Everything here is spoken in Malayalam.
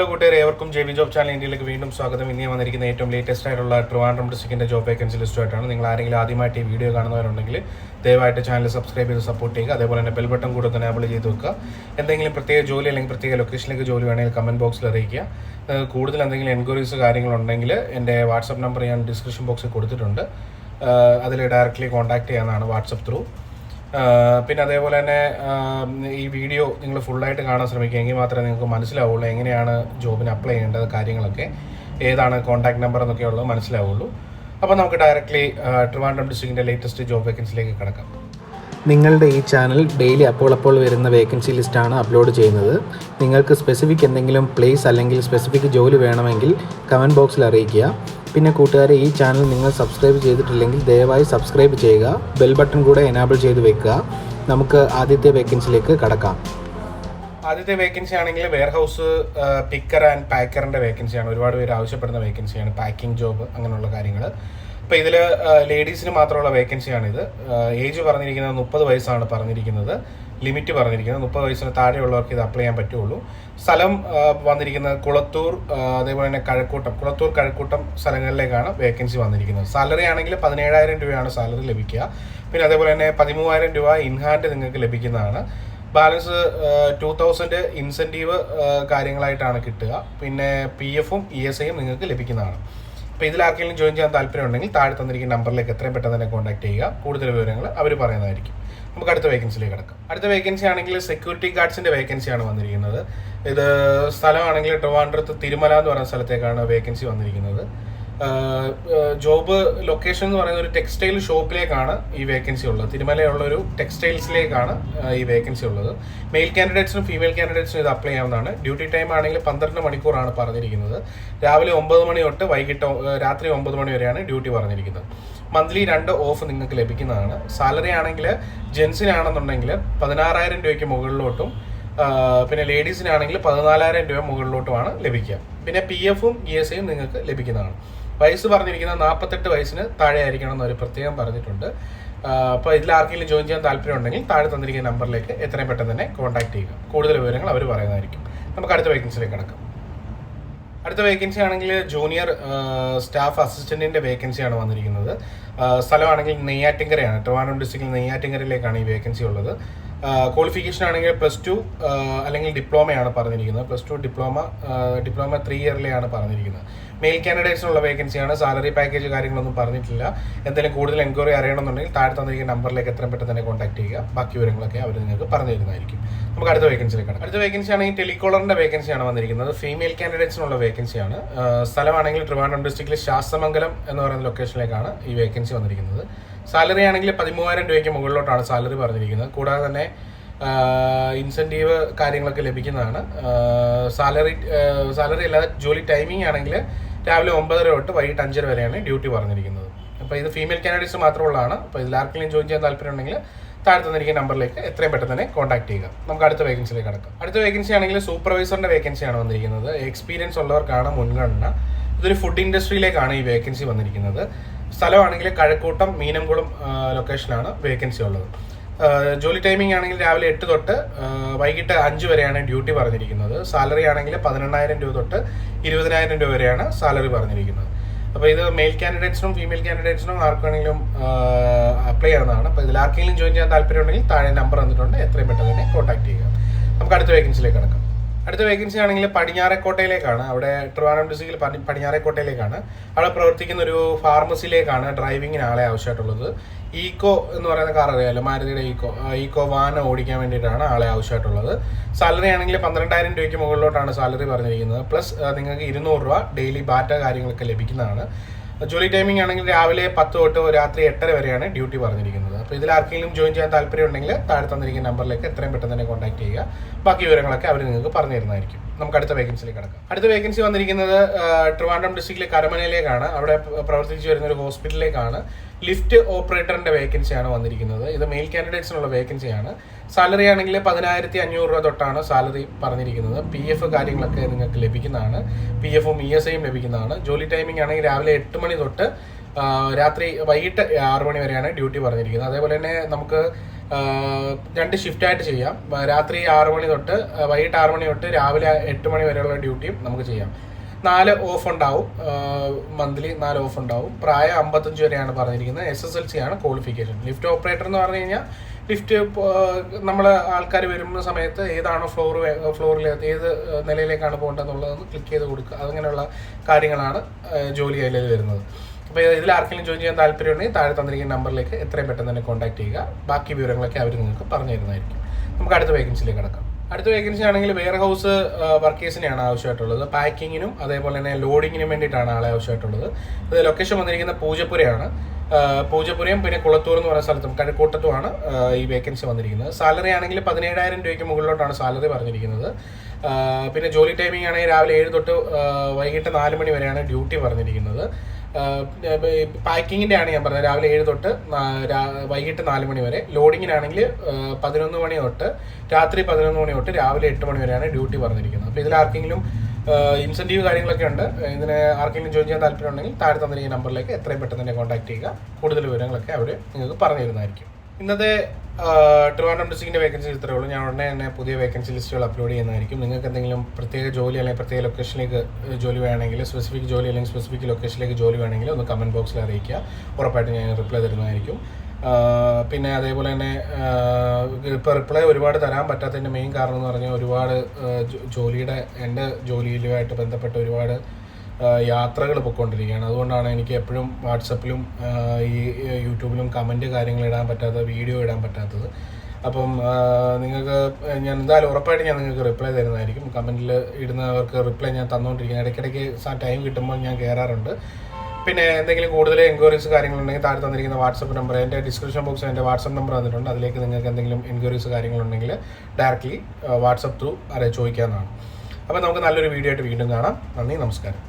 ഹലോ കൂട്ടുകാരെ ഏവർക്കും ജെ ബി ജോബ് ചാനൽ ഇന്ത്യയിലേക്ക് വീണ്ടും സ്വാഗതം. ഇനി വന്നിരിക്കുന്ന ഏറ്റവും ലേറ്റസ്റ്റ് ആയിട്ടുള്ള ട്രിവാൻഡ്രം ഡിസ്ട്രിക്റ്റിന്റെ ജോബ് വേക്കൻസി ലിസ്റ്റുമായിട്ടാണ് നിങ്ങൾ ആരെങ്കിലും ആദ്യമായിട്ട് ഈ വീഡിയോ കാണുന്നവരുണ്ടെങ്കിൽ ദയവായിട്ട് ചാനൽ സബ്സ്ക്രൈബ് ചെയ്ത് സപ്പോർട്ട് ചെയ്യുക. അതേപോലെ തന്നെ ബെൽ ബട്ടൺ കൂടെ തന്നെ എനേബിൾ ചെയ്ത് വെക്കുക. എന്തെങ്കിലും പ്രത്യേക ജോലി അല്ലെങ്കിൽ പ്രത്യേക ലൊക്കേഷനിലേക്ക് ജോലി വേണമെങ്കിൽ കമന്റ് ബോക്സിൽ അറിയിക്കുക. കൂടുതൽ എന്തെങ്കിലും എൻക്വയറീസ് കാര്യങ്ങളുണ്ടെങ്കിൽ എന്റെ വാട്സപ്പ് നമ്പർ ഞാൻ ഡിസ്ക്രിപ്ഷൻ ബോക്സിൽ കൊടുത്തിട്ടുണ്ട്. അതിൽ ഡയറക്റ്റ്ലി കോൺടാക്ട് ചെയ്യാനാണ് വാട്സപ്പ് ത്രൂ പിന്നെ അതേപോലെ തന്നെ ഈ വീഡിയോ നിങ്ങൾ ഫുള്ളായിട്ട് കാണാൻ ശ്രമിക്കുക എങ്കിൽ മാത്രമേ നിങ്ങൾക്ക് മനസ്സിലാവുള്ളൂ എങ്ങനെയാണ് ജോബിന് അപ്ലൈ ചെയ്യേണ്ടത് കാര്യങ്ങളൊക്കെ. ഏതാണ് കോൺടാക്ട് നമ്പർ എന്നൊക്കെ ഉള്ളത് മനസ്സിലാവുള്ളൂ. അപ്പോൾ നമുക്ക് ഡയറക്റ്റ്ലി ട്രിവാൻഡ്രം ഡിസ്ട്രിക്റ്റിന്റെ ലേറ്റസ്റ്റ് ജോബ് വേക്കൻസിലേക്ക് കിടക്കാം. നിങ്ങളുടെ ഈ ചാനൽ ഡെയിലി അപ്പോൾ അപ്പോൾ വരുന്ന വേക്കൻസി ലിസ്റ്റാണ് അപ്ലോഡ് ചെയ്യുന്നത്. നിങ്ങൾക്ക് സ്പെസിഫിക് എന്തെങ്കിലും പ്ലേസ് അല്ലെങ്കിൽ സ്പെസിഫിക് ജോലി വേണമെങ്കിൽ കമന്റ് ബോക്സിൽ അറിയിക്കുക. പിന്നെ കൂട്ടുകാരെ ഈ ചാനൽ നിങ്ങൾ സബ്സ്ക്രൈബ് ചെയ്തിട്ടില്ലെങ്കിൽ ദയവായി സബ്സ്ക്രൈബ് ചെയ്യുക. ബെൽ ബട്ടൺ കൂടെ എനാബിൾ ചെയ്ത് വെക്കുക. നമുക്ക് ആദ്യത്തെ വേക്കൻസിയിലേക്ക് കടക്കാം. ആദ്യത്തെ വേക്കൻസി ആണെങ്കിൽ വെയർ ഹൗസ് പിക്കർ ആൻഡ് പാക്കറിന്റെ വേക്കൻസിയാണ് ഒരുപാട് പേര് ആവശ്യപ്പെടുന്ന വേക്കൻസിയാണ് പാക്കിംഗ് ജോബ് അങ്ങനെയുള്ള കാര്യങ്ങൾ അപ്പോൾ ഇതിൽ ലേഡീസിന് മാത്രമുള്ള വേക്കൻസിയാണിത് ഏജ് പറഞ്ഞിരിക്കുന്നത് മുപ്പത് വയസ്സാണ് പറഞ്ഞിരിക്കുന്നത്. ലിമിറ്റ് പറഞ്ഞിരിക്കുന്നത്. മുപ്പത് വയസ്സിന് താഴെയുള്ളവർക്ക് ഇത് അപ്ലൈ ചെയ്യാൻ പറ്റുള്ളൂ. സ്ഥലം വന്നിരിക്കുന്നത് കുളത്തൂർ അതേപോലെ തന്നെ കഴക്കൂട്ടം. കുളത്തൂർ കഴക്കൂട്ടം സ്ഥലങ്ങളിലേക്കാണ് വേക്കൻസി വന്നിരിക്കുന്നത്. സാലറി ആണെങ്കിൽ പതിനേഴായിരം രൂപയാണ് സാലറി ലഭിക്കുക. പിന്നെ അതേപോലെ തന്നെ പതിമൂവായിരം രൂപ ഇൻഹാൻഡ് നിങ്ങൾക്ക് ലഭിക്കുന്നതാണ്. ബാലൻസ് ടു തൗസൻഡ് ഇൻസെന്റീവ് കാര്യങ്ങളായിട്ടാണ് കിട്ടുക. പിന്നെ പി എഫും ഇ എസ് ഐയും നിങ്ങൾക്ക് ലഭിക്കുന്നതാണ്. അപ്പോൾ ഇതിൽ ആർക്കെങ്കിലും ജോയിൻ ചെയ്യാൻ താല്പര്യം ഉണ്ടെങ്കിൽ താഴെ തന്നിരിക്കുന്ന നമ്പറിലേക്ക് എത്രയും പെട്ടെന്ന് തന്നെ കോൺടാക്ട് ചെയ്യുക. കൂടുതൽ വിവരങ്ങൾ അവർ പറയുന്നതായിരിക്കും. നമുക്ക് അടുത്ത വേക്കൻസിയിലേക്ക് കിടക്കാം. അടുത്ത വേക്കൻസി ആണെങ്കിൽ സെക്യൂരിറ്റി ഗാർഡ്സിന്റെ വേക്കൻസിയാണ് വന്നിരിക്കുന്നത്. ഇത് സ്ഥലമാണെങ്കിൽ ട്രിവാൻഡ്രത്ത് തിരുമല എന്ന് പറയുന്ന സ്ഥലത്തേക്കാണ് വേക്കൻസി വന്നിരിക്കുന്നത്. ജോബ് ലൊക്കേഷൻ എന്ന് പറയുന്ന ഒരു ടെക്സ്റ്റൈൽ ഷോപ്പിലേക്കാണ് ഈ വേക്കൻസി ഉള്ളത്. തിരുമലയുള്ള ഒരു ടെക്സ്റ്റൈൽസിലേക്കാണ് ഈ വേക്കൻസി ഉള്ളത്. മെയിൽ കാൻഡിഡേറ്റ്സിനും ഫീമെയിൽ കാൻഡിഡേറ്റ്സിനും ഇത് അപ്ലൈ ചെയ്യാവുന്നതാണ്. ഡ്യൂട്ടി ടൈം ആണെങ്കിൽ പന്ത്രണ്ട് മണിക്കൂറാണ് പറഞ്ഞിരിക്കുന്നത്. രാവിലെ ഒമ്പത് മണി തൊട്ട് വൈകിട്ട് രാത്രി ഒമ്പത് മണി വരെയാണ് ഡ്യൂട്ടി പറഞ്ഞിരിക്കുന്നത്. മന്ത്ലി രണ്ട് ഓഫ് നിങ്ങൾക്ക് ലഭിക്കുന്നതാണ്. സാലറി ആണെങ്കിൽ ജെൻസിനാണെന്നുണ്ടെങ്കിൽ പതിനാറായിരം രൂപയ്ക്ക് മുകളിലോട്ടും പിന്നെ ലേഡീസിനാണെങ്കിൽ പതിനാലായിരം രൂപ മുകളിലോട്ടുമാണ് ലഭിക്കുക. പിന്നെ പി എഫും ഇ എസ് ഐയും നിങ്ങൾക്ക് ലഭിക്കുന്നതാണ്. വയസ്സ് പറഞ്ഞിരിക്കുന്നത് നാൽപ്പത്തെട്ട് വയസ്സിന് താഴെ ആയിരിക്കണം എന്നൊരു പ്രത്യേകം പറഞ്ഞിട്ടുണ്ട്. അപ്പോൾ ഇതിൽ ആർക്കെങ്കിലും ജോയിൻ ചെയ്യാൻ താല്പര്യം ഉണ്ടെങ്കിൽ താഴെ തന്നിരിക്കുന്ന നമ്പറിലേക്ക് എത്രയും പെട്ടെന്ന് തന്നെ കോൺടാക്ട് ചെയ്യുക. കൂടുതൽ വിവരങ്ങൾ അവർ പറയുന്നതായിരിക്കും. നമുക്ക് അടുത്ത വേക്കൻസിയിലേക്ക് കിടക്കാം. അടുത്ത വേക്കൻസി ആണെങ്കിൽ ജൂനിയർ സ്റ്റാഫ് അസിസ്റ്റന്റിന്റെ വേക്കൻസിയാണ് വന്നിരിക്കുന്നത്. സ്ഥലമാണെങ്കിൽ നെയ്യാറ്റിങ്കരയാണ്. ട്രിവാൻഡ്രം ഡിസ്ട്രിക്റ്റിൽ നെയ്യാറ്റിങ്കരയിലേക്കാണ് ഈ വേക്കൻസി ഉള്ളത്. ക്വാളിഫിക്കേഷൻ ആണെങ്കിൽ പ്ലസ് ടു അല്ലെങ്കിൽ ഡിപ്ലോമയാണ് പറഞ്ഞിരിക്കുന്നത്. Plus two diploma diploma three ഇയറിലെയാണ് പറഞ്ഞിരിക്കുന്നത്. മെയിൽ കാൻഡിഡേറ്റ്സിനുള്ള വേക്കൻസിയാണ് സാലറി പാക്കേജ് കാര്യങ്ങളൊന്നും പറഞ്ഞിട്ടില്ല. എന്തെങ്കിലും കൂടുതൽ എൻക്വയറി അറിയണമെന്നുണ്ടെങ്കിൽ താഴെ തന്നിരിക്കുന്ന നമ്പറിലേക്ക് എത്രയും പെട്ടെന്ന് തന്നെ കോൺടാക്ട് ചെയ്യുക. ബാക്കി വിവരങ്ങളൊക്കെ അവർ നിങ്ങൾക്ക് പറഞ്ഞു തരുന്നതായിരിക്കും. നമുക്ക് അടുത്ത വേക്കൻസിയിലേക്ക് കടക്കാം. അടുത്ത വേക്കൻസി ആണെങ്കിൽ ടെലികോളറിന്റെ വേക്കൻസിയാണ് വന്നിരിക്കുന്നത്. ഫീമെയിൽ കാൻഡിഡേറ്റ്സിനുള്ള വേക്കൻസിയാണ് സ്ഥലമാണെങ്കിൽ ട്രിവാൻഡ്രം ഡിസ്ട്രിക്റ്റിലെ ശാസ്തമംഗലം എന്ന് പറയുന്ന ലൊക്കേഷനിലേക്കാണ് ഈ വേക്കൻസി വന്നിരിക്കുന്നത്. സാലറി ആണെങ്കിൽ പതിമൂവായിരം രൂപയ്ക്ക് മുകളിലോട്ടാണ് സാലറി പറഞ്ഞിരിക്കുന്നത്. കൂടാതെ തന്നെ ഇൻസെന്റീവ് കാര്യങ്ങളൊക്കെ ലഭിക്കുന്നതാണ്. സാലറി സാലറി അല്ലാതെ ജോലി ടൈമിംഗ് ആണെങ്കിൽ രാവിലെ ഒമ്പതര തൊട്ട് വൈകിട്ട് അഞ്ചര വരെയാണ് ഡ്യൂട്ടി പറഞ്ഞിരിക്കുന്നത്. അപ്പോൾ ഇത് ഫീമെയിൽ കാൻഡിഡേറ്റ്സ് മാത്രമുള്ളതാണ്. അപ്പോൾ ഇതിൽ ആർക്കെങ്കിലും ജോയിൻ ചെയ്യാൻ താല്പര്യം ഉണ്ടെങ്കിൽ താഴെ തന്നിരിക്കുന്ന നമ്പറിലേക്ക് എത്രയും പെട്ടെന്ന് തന്നെ കോൺടാക്ട് ചെയ്യുക. നമുക്ക് അടുത്ത വേക്കൻസിയിലേക്ക് കടക്കാം. അടുത്ത വേക്കൻസി ആണെങ്കിൽ സൂപ്പർവൈസറിന്റെ വേക്കൻസിയാണ് വന്നിരിക്കുന്നത്. എക്സ്പീരിയൻസ് ഉള്ളവർക്കാണ് മുൻഗണന. ഇതൊരു ഫുഡ് ഇൻഡസ്ട്രിയിലേക്കാണ് ഈ വേക്കൻസി വന്നിരിക്കുന്നത്. സ്ഥലമാണെങ്കിൽ കഴക്കൂട്ടം മീനംകുളം ലൊക്കേഷനാണ് വേക്കൻസി ഉള്ളത്. ജോലി ടൈമിംഗ് ആണെങ്കിൽ രാവിലെ എട്ട് തൊട്ട് വൈകിട്ട് അഞ്ച് വരെയാണ് ഡ്യൂട്ടി പറഞ്ഞിരിക്കുന്നത്. സാലറി ആണെങ്കിൽ പതിനെണ്ണായിരം രൂപ തൊട്ട് ഇരുപതിനായിരം രൂപ വരെയാണ് സാലറി പറഞ്ഞിരിക്കുന്നത്. അപ്പോൾ ഇത് മെയിൽ കാൻഡിഡേറ്റ്സിനും ഫീമെയിൽ കാൻഡിഡേറ്റ്സിനും ആർക്കാണെങ്കിലും അപ്ലൈ ചെയ്യുന്നതാണ് അപ്പോൾ ഇതിൽ ആർക്കെങ്കിലും ജോയിൻ ചെയ്യാൻ താല്പര്യം ഉണ്ടെങ്കിൽ താഴെ നമ്പർ തന്നിട്ടുണ്ട്. എത്രയും പെട്ടെന്ന് തന്നെ കോൺടാക്ട് ചെയ്യുക. നമുക്ക് അടുത്ത വേക്കൻസിയിലേക്ക് കിടക്കാം. അടുത്ത വേക്കൻസി ആണെങ്കിൽ പടിഞ്ഞാറേക്കോട്ടയിലേക്കാണ്. അവിടെ ട്രിവാൻഡ്രം ഡിസ്ട്രിക്റ്റിൽ പടി- പടിഞ്ഞാറേക്കോട്ടയിലേക്കാണ്. അവിടെ പ്രവർത്തിക്കുന്ന ഒരു ഫാർമസിയിലേക്കാണ് ഡ്രൈവിങ്ങിന് ആളെ ആവശ്യമായിട്ടുള്ളത്. ഈക്കോ എന്ന് പറയുന്ന കാർ അറിയാമല്ലോ മാരുതിയുടെ ഈക്കോ ഈക്കോ വാൻ ഓടിക്കാൻ വേണ്ടിയിട്ടാണ് ആളെ ആവശ്യമായിട്ടുള്ളത്. സാലറി ആണെങ്കിൽ പന്ത്രണ്ടായിരം രൂപയ്ക്ക് മുകളിലോട്ടാണ് സാലറി പറഞ്ഞിരിക്കുന്നത്. പ്ലസ് നിങ്ങൾക്ക് ഇരുന്നൂറ് രൂപ ഡെയിലി ബാറ്റ കാര്യങ്ങളൊക്കെ ലഭിക്കുന്നതാണ്. ജോലി ടൈമിംഗ് ആണെങ്കിൽ രാവിലെ പത്ത് തൊട്ട് രാത്രി എട്ടര വരെയാണ് ഡ്യൂട്ടി പറഞ്ഞിരിക്കുന്നത്. അപ്പോൾ ഇതിൽ ആർക്കെങ്കിലും ജോയിൻ ചെയ്യാൻ താല്പര്യം ഉണ്ടെങ്കിൽ താഴെ തന്നിരിക്കുന്ന നമ്പറിലേക്ക് എത്രയും പെട്ടെന്ന് തന്നെ കോൺടാക്ട് ചെയ്യുക. ബാക്കി വിവരങ്ങളൊക്കെ അവർ നിങ്ങൾക്ക് പറഞ്ഞു തരുന്നതായിരിക്കും. നമുക്ക് അടുത്ത വേക്കൻസിയിലേക്ക് കിടക്കാം. അടുത്ത വേക്കൻസി വന്നിരിക്കുന്നത് ട്രിവാൻഡ്രം ഡിസ്ട്രിക്റ്റിലെ കരമനയിലേക്കാണ്. അവിടെ പ്ര- പ്രവർത്തിച്ചു വരുന്ന ഒരു ഹോസ്പിറ്റലിലേക്കാണ് ലിഫ്റ്റ് ഓപ്പറേറ്ററിന്റെ വേക്കൻസിയാണ് വന്നിരിക്കുന്നത്. ഇത് മെയിൽ കാൻഡിഡേറ്റ്സിനുള്ള വേക്കൻസിയാണ് സാലറി ആണെങ്കിൽ പതിനായിരത്തി അഞ്ഞൂറ് രൂപ തൊട്ടാണ് സാലറി പറഞ്ഞിരിക്കുന്നത്. പി എഫ് കാര്യങ്ങളൊക്കെ നിങ്ങൾക്ക് ലഭിക്കുന്നതാണ്. പി എഫും ഇ എസ് ഐയും ലഭിക്കുന്നതാണ്. ജോലി ടൈമിംഗ് ആണെങ്കിൽ രാവിലെ എട്ട് മണി തൊട്ട് രാത്രി വൈകിട്ട് ആറു മണി വരെയാണ് ഡ്യൂട്ടി പറഞ്ഞിരിക്കുന്നത്. അതേപോലെ തന്നെ നമുക്ക് രണ്ട് ഷിഫ്റ്റായിട്ട് ചെയ്യാം. രാത്രി ആറ് മണി തൊട്ട് വൈകിട്ട് ആറു മണി തൊട്ട് രാവിലെ എട്ട് മണി വരെയുള്ള ഡ്യൂട്ടിയും നമുക്ക് ചെയ്യാം. നാല് ഓഫ് ഉണ്ടാവും. മന്ത്ലി നാല് ഓഫ് ഉണ്ടാവും. പ്രായം അമ്പത്തഞ്ച് വരെയാണ് പറഞ്ഞിരിക്കുന്നത്. എസ് എസ് എൽ സി ആണ് ക്വാളിഫിക്കേഷൻ ലിഫ്റ്റ് ഓപ്പറേറ്റർ എന്ന് പറഞ്ഞു കഴിഞ്ഞാൽ ലിഫ്റ്റ് നമ്മൾ ആൾക്കാർ വരുന്ന സമയത്ത് ഏതാണോ ഫ്ലോർ ഫ്ലോറിൽ ഏത് നിലയിലേക്കാണ് പോകേണ്ടതെന്നുള്ളതെന്ന് ക്ലിക്ക് ചെയ്ത് കൊടുക്കുക. അങ്ങനെയുള്ള കാര്യങ്ങളാണ് ജോലി അതിൽ വരുന്നത്. അപ്പോൾ ഇതിൽ ആർക്കെങ്കിലും ജോയിൻ ചെയ്യാൻ താല്പര്യമുണ്ടെങ്കിൽ താഴെ തന്നിരിക്കുന്ന നമ്പറിലേക്ക് എത്രയും പെട്ടെന്ന് തന്നെ കോൺടാക്ട് ചെയ്യുക. ബാക്കി വിവരങ്ങളൊക്കെ അവർ നിങ്ങൾക്ക് പറഞ്ഞു തരുന്നതായിരിക്കും. നമുക്ക് അടുത്ത വേക്കൻസിയിലേക്ക് കിടക്കാം. അടുത്ത വേക്കൻസി ആണെങ്കിൽ വെയർ ഹൗസ് വർക്കേഴ്സിനെയാണ് ആവശ്യമായിട്ടുള്ളത്. പാക്കിങ്ങിനും അതേപോലെ തന്നെ ലോഡിങ്ങിനും വേണ്ടിയിട്ടാണ് ആളെ ആവശ്യമായിട്ടുള്ളത്. ഇത് ലൊക്കേഷൻ വന്നിരിക്കുന്ന പൂജപ്പുരയാണ്. പൂജപ്പുരയും പിന്നെ കുളത്തൂർ എന്ന് പറയുന്ന സ്ഥലത്തും കഴക്കൂട്ടത്തുമാണ് ഈ വേക്കൻസി വന്നിരിക്കുന്നത്. സാലറി ആണെങ്കിൽ പതിനേഴായിരം രൂപയ്ക്ക് മുകളിലോട്ടാണ് സാലറി പറഞ്ഞിരിക്കുന്നത്. പിന്നെ ജോലി ടൈമിംഗ് ആണെങ്കിൽ രാവിലെ ഏഴ് തൊട്ട് വൈകിട്ട് നാല് മണി വരെയാണ് ഡ്യൂട്ടി പറഞ്ഞിരിക്കുന്നത്. പാക്കിങ്ങിന്റെ ആണ് ഞാൻ പറഞ്ഞത്. രാവിലെ ഏഴ് തൊട്ട് വൈകിട്ട് നാല് മണി വരെ. ലോഡിങ്ങിനാണെങ്കിൽ പതിനൊന്ന് മണി തൊട്ട് രാത്രി പതിനൊന്ന് മണി തൊട്ട് രാവിലെ എട്ട് മണി വരെയാണ് ഡ്യൂട്ടി പറഞ്ഞിരിക്കുന്നത്. അപ്പോൾ ഇതിൽ ആർക്കെങ്കിലും ഇൻസെന്റീവ് കാര്യങ്ങളൊക്കെ ഉണ്ട് ഇതിന് ആർക്കെങ്കിലും ജോയിൻ ചെയ്യാൻ താല്പര്യം ഉണ്ടെങ്കിൽ താഴെ തന്നിരിക്കുന്ന നമ്പറിലേക്ക് എത്രയും പെട്ടെന്ന് തന്നെ കോൺടാക്ട് ചെയ്യുക. കൂടുതൽ വിവരങ്ങളൊക്കെ അവർ നിങ്ങൾക്ക് പറഞ്ഞു തരുന്നതായിരിക്കും ഇന്നത്തെ ട്രിവാൻഡ്രം ഡിസ്ട്രിക്റ്റിന്റെ വേക്കൻസി ഇത്രയേ ഉള്ളൂ. ഞാൻ ഉടനെ തന്നെ പുതിയ വേക്കൻസി ലിസ്റ്റുകൾ അപ്ലോഡ് ചെയ്യുന്നതായിരിക്കും. നിങ്ങൾക്ക് എന്തെങ്കിലും പ്രത്യേക ജോലി അല്ലെങ്കിൽ പ്രത്യേക ലൊക്കേഷനിലേക്ക് ജോലി വേണമെങ്കിൽ സ്പെസിഫിക് ജോലി അല്ലെങ്കിൽ സ്പെസിഫിക് ലൊക്കേഷനിലേക്ക് ജോലി വേണമെങ്കിൽ ഒന്ന് കമന്റ് ബോക്സിൽ അറിയിക്കുക. ഉറപ്പായിട്ടും ഞാൻ റിപ്ലൈ തരുന്നതായിരിക്കും. പിന്നെ അതേപോലെ തന്നെ ഇപ്പോൾ റിപ്ലൈ ഒരുപാട് തരാൻ പറ്റാത്തതിന്റെ മെയിൻ കാരണം എന്ന് പറഞ്ഞാൽ ഒരുപാട് ജോലിയുടെ എന്റെ ജോലിയിലുമായിട്ട് ബന്ധപ്പെട്ട ഒരുപാട് യാത്രകൾ പൊയ്ക്കൊണ്ടിരിക്കുകയാണ് അതുകൊണ്ടാണ് എനിക്ക് എപ്പോഴും വാട്സപ്പിലും ഈ യൂട്യൂബിലും കമന്റ് കാര്യങ്ങൾ ഇടാൻ പറ്റാത്ത വീഡിയോ ഇടാൻ പറ്റാത്തത്. അപ്പം നിങ്ങൾക്ക് ഞാൻ എന്തായാലും ഉറപ്പായിട്ട് ഞാൻ നിങ്ങൾക്ക് റിപ്ലൈ തരുന്നതായിരിക്കും. കമന്റിൽ ഇടുന്നവർക്ക് റിപ്ലൈ ഞാൻ തന്നുകൊണ്ടിരിക്കുന്നത് ഇടയ്ക്കിടയ്ക്ക് ടൈം കിട്ടുമ്പോൾ ഞാൻ കയറാറുണ്ട് പിന്നെ എന്തെങ്കിലും കൂടുതൽ എൻക്വയറീസ് കാര്യങ്ങളുണ്ടെങ്കിൽ താഴെ തന്നിരിക്കുന്ന വാട്സപ്പ് നമ്പർ എന്റെ ഡിസ്ക്രിപ്ഷൻ ബോക്സിൽ എന്റെ വാട്സപ്പ് നമ്പർ തന്നിട്ടുണ്ട്. അതിലേക്ക് നിങ്ങൾക്ക് എന്തെങ്കിലും എൻക്വയറീസ് കാര്യങ്ങളുണ്ടെങ്കിൽ ഡയറക്റ്റ്ലി വാട്സപ്പ് ത്രൂ അറിയാൻ ചോദിക്കാവുന്നതാണ്. അപ്പോൾ നമുക്ക് നല്ലൊരു വീഡിയോ ആയിട്ട് വീണ്ടും കാണാം. നന്ദി നമസ്കാരം.